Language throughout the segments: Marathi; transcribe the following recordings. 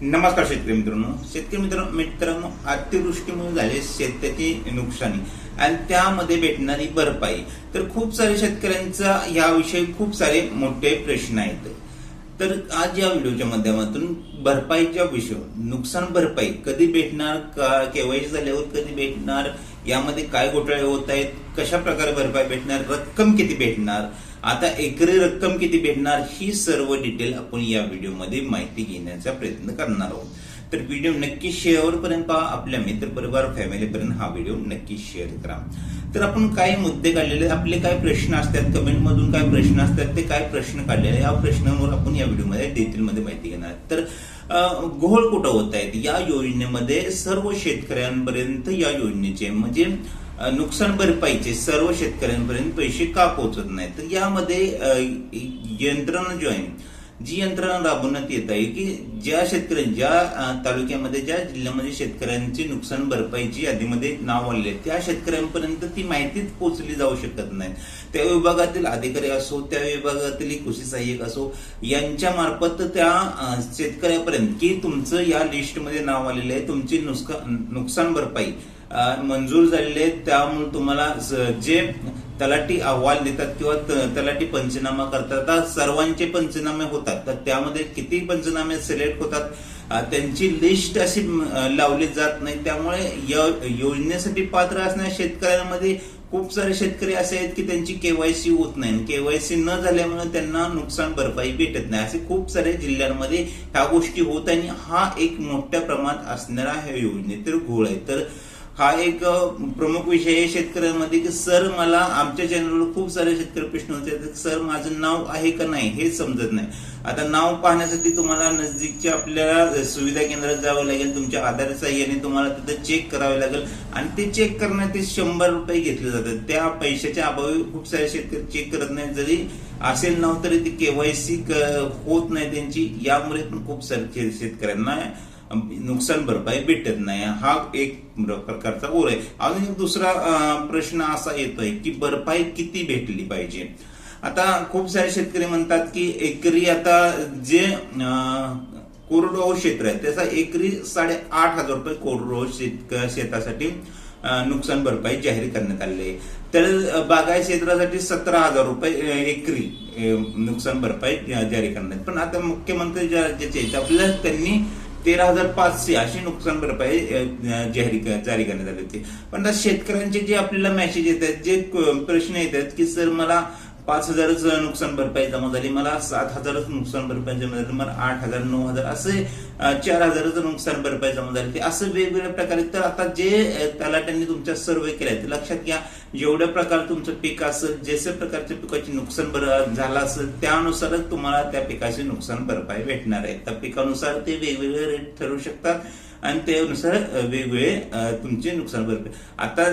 नमस्कार शेतकरी मित्रांनो. शेतकरी मित्र मित्रांनो अतिवृष्टीमुळे झाले शेताची नुकसानी आणि त्यामध्ये भेटणारी भरपाई. तर खूप सारे शेतकऱ्यांचा याविषयी खूप सारे मोठे प्रश्न आहेत. तर आज या व्हिडिओच्या माध्यमातून भरपाईच्या विषय नुकसान भरपाई कधी भेटणार का केवायसी झाल्यावर कधी भेटणार यामध्ये काय घोटाळे होत आहेत कशा प्रकारे भरपाई भेटणार रक्कम किती भेटणार आता एकरी रक्कम किती भेटणार ही सर्व डिटेल आपण या व्हिडिओमध्ये माहिती घेण्याचा प्रयत्न करणार आहोत. तर व्हिडिओ नक्की शेअरपर्यंत पहा आपल्या मित्र परिवार फॅमिलीपर्यंत हा व्हिडिओ नक्की शेअर करा. तर आपण काय मुद्दे काढलेले आपले काय प्रश्न असतात कमेंट मधून काय प्रश्न असतात ते काय प्रश्न काढलेले या प्रश्नांवर आपण या व्हिडिओमध्ये डिटेलमध्ये माहिती घेणार तर घोळ कुठं होत आहेत? या योजनेमध्ये सर्व शेतकऱ्यांपर्यंत या योजनेचे म्हणजे नुकसान भरपाईचे सर्व शेतकऱ्यांपर्यंत पैसे का पोहोचत नाही तर यामध्ये यंत्रणा जो आहे जी यंत्रणा राबवण्यात येत आहे की ज्या शेतकऱ्यां ज्या तालुक्यामध्ये ज्या जिल्ह्यामध्ये शेतकऱ्यांची नुकसान भरपाईची यादीमध्ये नाव आलेले त्या शेतकऱ्यांपर्यंत ती माहितीच पोहोचली जाऊ शकत नाही. त्या विभागातील अधिकारी असो त्या विभागातील कृषी सहाय्यक असो यांच्या मार्फत त्या शेतकऱ्यापर्यंत की तुमचं या लिस्टमध्ये नाव आलेलं आहे तुमची नुकसान नुकसान भरपाई मंजूर झालेले आहेत. त्यामुळे तुम्हाला जे तलाठी अहवाल देतात किंवा त- तलाठी पंचनामा करतात आता सर्वांचे पंचनामे होतात. तर त्यामध्ये किती पंचनामे सिलेक्ट होतात? त्यांची लिस्ट अशी लावली जात नाही. त्यामुळे योजनेसाठी पात्र असणाऱ्या शेतकऱ्यांमध्ये खूप सारे शेतकरी असे आहेत की त्यांची केवायसी होत नाही. केवायसी न झाल्यामुळे त्यांना नुकसान भरपाई भेटत नाही. असे खूप सारे जिल्ह्यांमध्ये ह्या गोष्टी होत आहे आणि हा एक मोठ्या प्रमाणात असणारा ह्या योजनेतील घोळ आहे. तर हा एक प्रमुख विषय आहे शेतकऱ्यांमध्ये की सर मला आमच्या चॅनलवर खूप सारे शेतकरी प्रश्न होते. सर माझं नाव आहे का नाही हे समजत नाही. आता नाव पाहण्यासाठी तुम्हाला नजदीकच्या आपल्याला सुविधा केंद्रात जावं लागेल. तुमच्या आधार साह्याने तुम्हाला तिथं चेक करावे लागेल. आणि ते चेक करण्यात शंभर रुपये घेतले जातात. त्या पैशाच्या अभावी खूप सारे शेतकरी चेक करत नाही जरी असेल नव्हतं तरी ती केवायसी होत नाही त्यांची. यामुळे पण खूप सारे शेतकऱ्यांना नुकसान भरपाई भेटत नाही. हा एक प्रकारचा ओर आहे. अजून एक दुसरा प्रश्न असा येतोय की भरपाई किती भेटली पाहिजे? आता खूप सारे शेतकरी म्हणतात की एकरी आता जे कोरडवाहू क्षेत्र आहे त्याचा एकरी साडेआठ हजार रुपये कोरडवाहू शेत शेतासाठी नुकसान भरपाई जाहीर करण्यात आलेली आहे. तर बागायत क्षेत्रासाठी सतरा हजार रुपये एकरी नुकसान भरपाई जारी करण्यात पण आता मुख्यमंत्री ज्याचे आपल्याला त्यांनी तेरा हजार पाचशे अशी नुकसान भरपाई जाहीर जारी करण्यात आली होती. पण आता शेतकऱ्यांचे जे आपल्याला मेसेज आहेत जे प्रश्न प्रश्न येतात की सर मला पाच हजारच नुकसान भरपाई जमा झाली मला सात हजारच नुकसान भरपाई जमा झाली मला आठ हजार नऊ हजार असे चार हजारच नुकसान भरपाई जमा झाली ते असं वेगवेगळ्या प्रकारे. तर आता जे तलाट्यांनी तुमच्या सर्वे केले ते लक्षात घ्या. जेवढ्या प्रकार तुमचं पीक असेल जसे प्रकारच्या पिकाचे नुकसान भर- झालं असेल त्यानुसारच तुम्हाला त्या पिकाचे नुकसान भरपाई भेटणार आहे. त्या पिकानुसार ते वेगवेगळे रेट ठरवू शकतात आणि त्यानुसार वेगवेगळे तुमचे नुकसान भरपाई. आता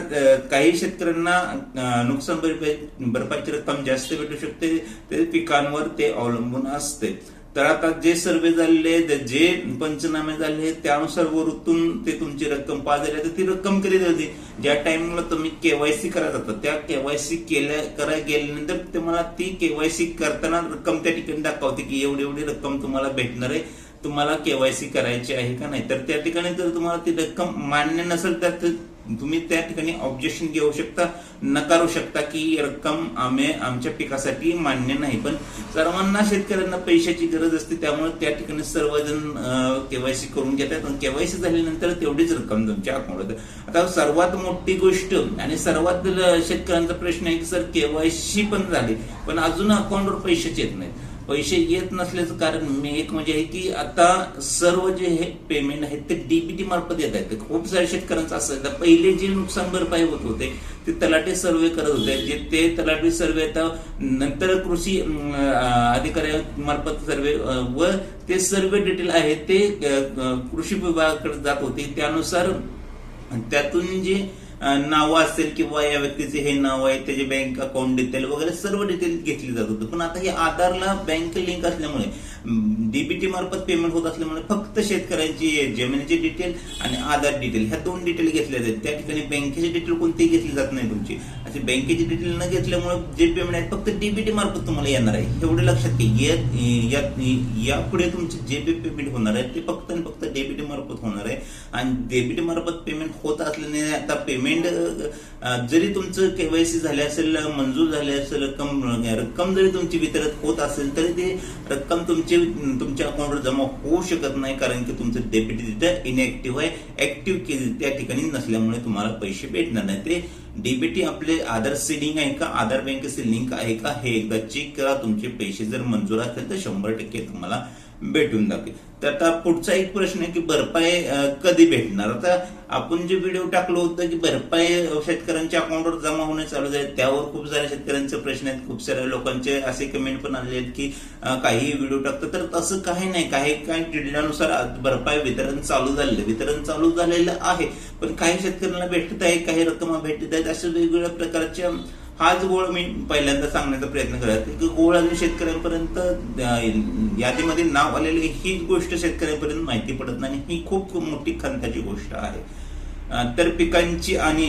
काही शेतकऱ्यांना नुकसान भरपाई भरपाईची रक्कम जास्त भेटू शकते ते पिकांवर ते अवलंबून असते. तर आता जे सर्वे झालेले आहेत, जे पंचनामे झाले आहेत, त्यानुसार वरतून ते तुमची रक्कम पास झाली तर ती रक्कम कधी जाते ज्या टाइमला तुम्ही केवायसी करा जाता त्या केवायसी केल्या करा गेल्यानंतर तुम्हाला ती केवायसी करताना रक्कम त्या ठिकाणी दाखवते की एवढी एवढी रक्कम तुम्हाला भेटणार आहे. तुम्हाला केवायसी करायची आहे का नाही? तर त्या ठिकाणी जर तुम्हाला ती रक्कम मान्य नसेल तर तुम्ही त्या ठिकाणी ऑब्जेक्शन घेऊ शकता नकारू शकता की रक्कम आम्ही आमच्या पिकासाठी मान्य नाही. पण सर्वांना शेतकऱ्यांना पैशाची गरज असते त्यामुळे त्या ठिकाणी सर्वजण केवायसी करून घेतात आणि केवायसी झाल्यानंतर तेवढीच रक्कम तुमच्या अकाउंट आता सर्वात मोठी गोष्ट आणि सर्वात शेतकऱ्यांचा प्रश्न आहे की सर केवायसी पण झाली पण अजून अकाउंटवर पैसेच येत नाहीत. पैसे येत नसल्याचं कारण मी एक म्हणजे आहे की आता सर्व जे हे पेमेंट आहेत ते डीबीटी मार्फत येत आहेत. खूप सारे शेतकऱ्यांचं असं आहे. पहिले जे नुकसान भरपाई होत होते ते तलाठी सर्वे करत होते. जे ते तलाठी सर्वे आता नंतर कृषी अधिकाऱ्या मार्फत सर्वे व ते सर्वे डिटेल आहे ते कृषी विभागाकडे जात होते. त्यानुसार त्यातून जे नावं असेल किंवा या व्यक्तीचे हे नाव आहे त्याचे बँक अकाउंट डिटेल वगैरे सर्व डिटेल घेतली जात होती. पण आता हे आधारला बँक लिंक असल्यामुळे डीबीटी मार्फत पेमेंट होत असल्यामुळे फक्त शेतकऱ्यांची जमिनीची डिटेल आणि आधार डिटेल ह्या दोन डिटेल घेतल्या जातात. त्या ठिकाणी बँकेची डिटेल कोणतीही घेतली जात नाही तुमची. अशी बँकेची डिटेल न घेतल्यामुळे जे पेमेंट आहे फक्त डीबीटी मार्फत तुम्हाला येणार आहे. एवढं लक्षात घ्या. या- यापुढे तुमचे जे बी पेमेंट होणार आहे ते फक्त आणि फक्त डेबिटी मार्फत होणार आहे. आणि डेबिटी मार्फत पेमेंट होत असल्याने आता पेमेंट जरी तुमचं केवायसी झाले असेल मंजूर झाले असेल रक्कम रक्कम जरी तुमची वितरित होत असेल तरी ते रक्कम तुमची तुमच्या अकाउंटवर जमा होऊ शकत नाही कारण की तुमचं डेबिट तिथं इनएक्टिव्ह आहे. ऍक्टिव्ह त्या ठिकाणी नसल्यामुळे तुम्हाला पैसे भेटणार नाही ते डीबीटी आपले आधार लिंक आहे का? आधार बँकेचे लिंक आहे का? हे एकदा चेक करा. तुमचे पैसे जर मंजूर असेल तर शंभर टक्के तुम्हाला भेटून जातील. तर आता पुढचा एक प्रश्न आहे की भरपाई कधी भेटणार? आता आपण जे व्हिडिओ टाकलो होतं की भरपाई शेतकऱ्यांच्या अकाउंटवर जमा होणे चालू झाले. त्यावर खूप साऱ्या शेतकऱ्यांचे प्रश्न आहेत. खूप साऱ्या लोकांचे असे कमेंट पण आले आहेत की काही व्हिडिओ टाकतात. तर तसं काही नाही. काही काही जिल्ह्यानुसार भरपाई वितरण चालू झालेलं वितरण चालू झालेलं आहे. पण काही शेतकऱ्यांना भेटत आहे काही रक्कम भेटत आहे. आहेत अशा वेगवेगळ्या प्रकारच्या हा जो गोळ मी पहिल्यांदा सांगण्याचा प्रयत्न करत की गोळ अजून शेतकऱ्यांपर्यंत यादीमध्ये नाव आलेली ही गोष्ट शेतकऱ्यांपर्यंत माहिती पडत नाही. ही खूप मोठी खंताची गोष्ट आहे. तर पिकांची आणि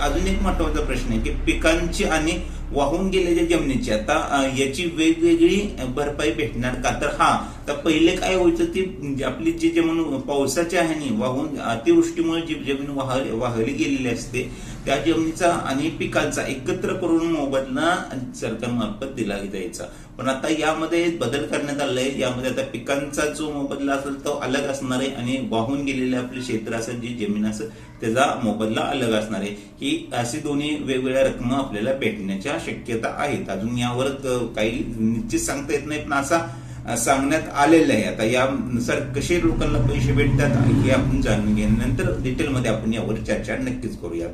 अजून एक महत्त्वाचा प्रश्न आहे की पिकांची आणि वाहून गेलेल्या जमिनीची. आता याची वेगवेगळी भरपाई भेटणार का? तर हा तर पहिले काय व्हायचं ती म्हणजे आपली जी जमीन पावसाच्या ह्याने वाहून अतिवृष्टीमुळे जी जमीन वाहली वाहली गेलेली असते त्या जमिनीचा आणि पिकांचा एकत्र करून मोबदला सरकारमार्फत दिला जायचा पण आता यामध्ये बदल करण्यात आलाय. आहे यामध्ये आता पिकांचा जो मोबदला असेल तो अलग असणार आहे आणि वाहून गेलेले आपले क्षेत्र असेल जी जमीन असेल त्याचा मोबदला अलग असणार आहे. ही अशी दोन्ही वेगवेगळ्या रकमा आपल्याला भेटण्याच्या शक्यता आहेत. अजून यावर काही निश्चित सांगता येत नाही पण असा सांगण्यात आलेलं आहे. आता यानुसार कसे लोकांना पैसे भेटतात हे आपण जाणून घेण्यानंतर डिटेलमध्ये आपण यावर चर्चा नक्कीच करूया.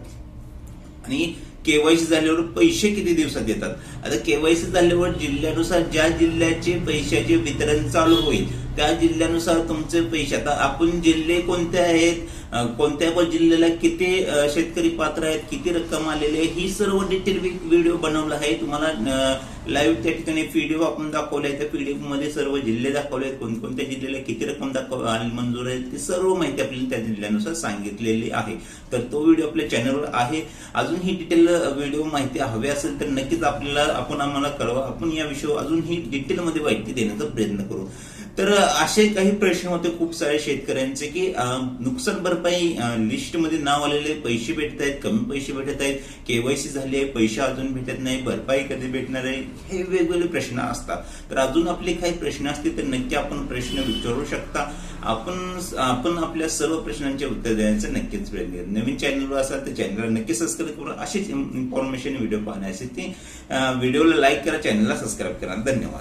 आणि केवायसी झाल्यावर पैसे किती दिवसात येतात? आता केवायसी झाल्यावर जिल्ह्यानुसार ज्या जिल्ह्याचे पैशाचे वितरण चालू होईल त्या जिल्ह्यानुसार तुमचे पैसे. आता आपण जिल्हे कोणते आहेत? कोणत्या पण जिल्ह्याला किती शेतकरी पात्र आहेत किती रक्कम आलेली आहे ही सर्व डिटेल व्हिडिओ बनवला आहे. तुम्हाला लाईव्ह त्या ठिकाणी पीडीएफ आपण दाखवलाय त्या पीडीएफमध्ये सर्व जिल्हे दाखवले आहेत. कोणकोणत्या जिल्ह्याला किती रक्कम दाखव मंजूर आहे ती सर्व माहिती आपल्याला त्या जिल्ह्यानुसार सांगितलेली आहे. तर तो व्हिडिओ आपल्या चॅनलवर आहे. अजून ही डिटेल व्हिडिओ माहिती हवी असेल तर नक्कीच आपल्याला आपण आम्हाला कळवा. आपण या विषयावर अजून ही डिटेलमध्ये माहिती देण्याचा प्रयत्न करू. तर असे काही प्रश्न होते खूप सारे शेतकऱ्यांचे की नुकसान भरपाई लिस्टमध्ये नाव आलेले पैसे भेटत आहेत कमी पैसे भेटत आहेत केवायसी झाली आहे पैसे अजून भेटत नाही भरपाई कधी भेटणार आहे हे वेगवेगळे प्रश्न असतात. तर अजून आपले काही प्रश्न असतील तर नक्की आपण प्रश्न विचारू शकता. आपण आपण आपल्या सर्व प्रश्नांचे उत्तर देण्याचं नक्कीच प्रयत्न करू. नवीन चॅनलवर असाल तर चॅनलला नक्की सबस्क्राईब करा. अशीच इन्फॉर्मेशन व्हिडिओ पाहण्यासाठी व्हिडिओला लाईक करा चॅनलला सबस्क्राईब करा. धन्यवाद.